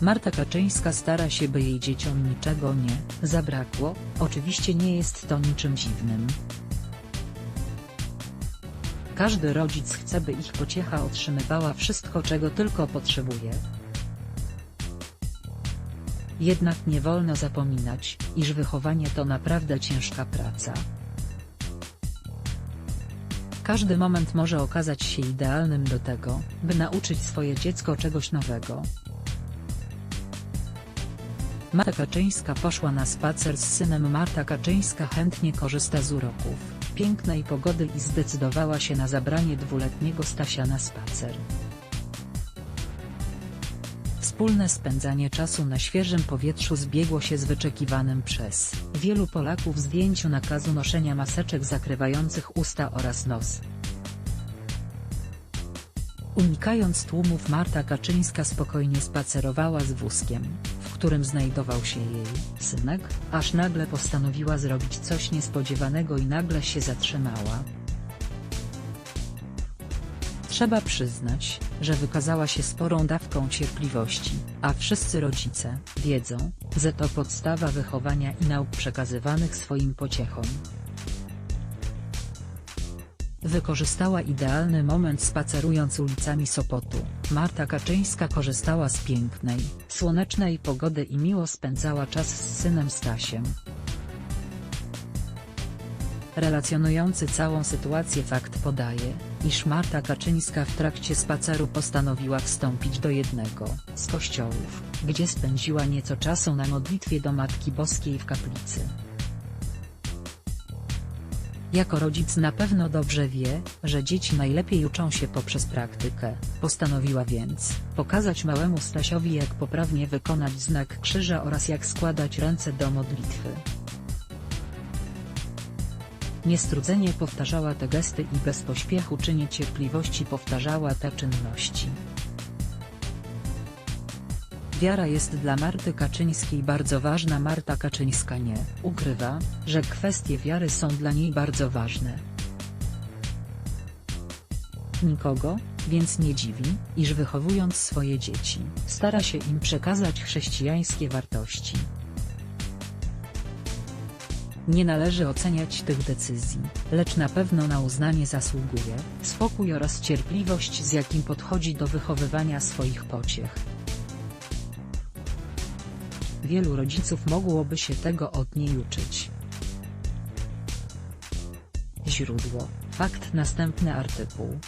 Marta Kaczyńska stara się by jej dzieciom niczego nie zabrakło, oczywiście nie jest to niczym dziwnym. Każdy rodzic chce by ich pociecha otrzymywała wszystko czego tylko potrzebuje. Jednak nie wolno zapominać, iż wychowanie to naprawdę ciężka praca. Każdy moment może okazać się idealnym do tego, by nauczyć swoje dziecko czegoś nowego. Marta Kaczyńska poszła na spacer z synem Marta Kaczyńska chętnie korzysta z uroków, pięknej pogody i zdecydowała się na zabranie dwuletniego Stasia na spacer. Wspólne spędzanie czasu na świeżym powietrzu zbiegło się z wyczekiwanym przez wielu Polaków zdjęciu nakazu noszenia maseczek zakrywających usta oraz nos. Unikając tłumów Marta Kaczyńska spokojnie spacerowała z wózkiem, którym znajdował się jej synek, aż nagle postanowiła zrobić coś niespodziewanego i nagle się zatrzymała. Trzeba przyznać, że wykazała się sporą dawką cierpliwości, a wszyscy rodzice wiedzą, że to podstawa wychowania i nauk przekazywanych swoim pociechom. Wykorzystała idealny moment spacerując ulicami Sopotu. Marta Kaczyńska korzystała z pięknej, słonecznej pogody i miło spędzała czas z synem Stasiem. Relacjonujący całą sytuację fakt podaje, iż Marta Kaczyńska w trakcie spaceru postanowiła wstąpić do jednego z kościołów, gdzie spędziła nieco czasu na modlitwie do Matki Boskiej w kaplicy. Jako rodzic na pewno dobrze wie, że dzieci najlepiej uczą się poprzez praktykę, postanowiła więc pokazać małemu Stasiowi jak poprawnie wykonać znak krzyża oraz jak składać ręce do modlitwy. Niestrudzenie powtarzała te gesty i bez pośpiechu czy niecierpliwości powtarzała te czynności. Wiara jest dla Marty Kaczyńskiej bardzo ważna Marta Kaczyńska nie ukrywa, że kwestie wiary są dla niej bardzo ważne. Nikogo, więc nie dziwi, iż wychowując swoje dzieci, stara się im przekazać chrześcijańskie wartości. Nie należy oceniać tych decyzji, lecz na pewno na uznanie zasługuje spokój oraz cierpliwość z jakim podchodzi do wychowywania swoich pociech. Wielu rodziców mogłoby się tego od niej uczyć. Źródło, fakt następny artykuł.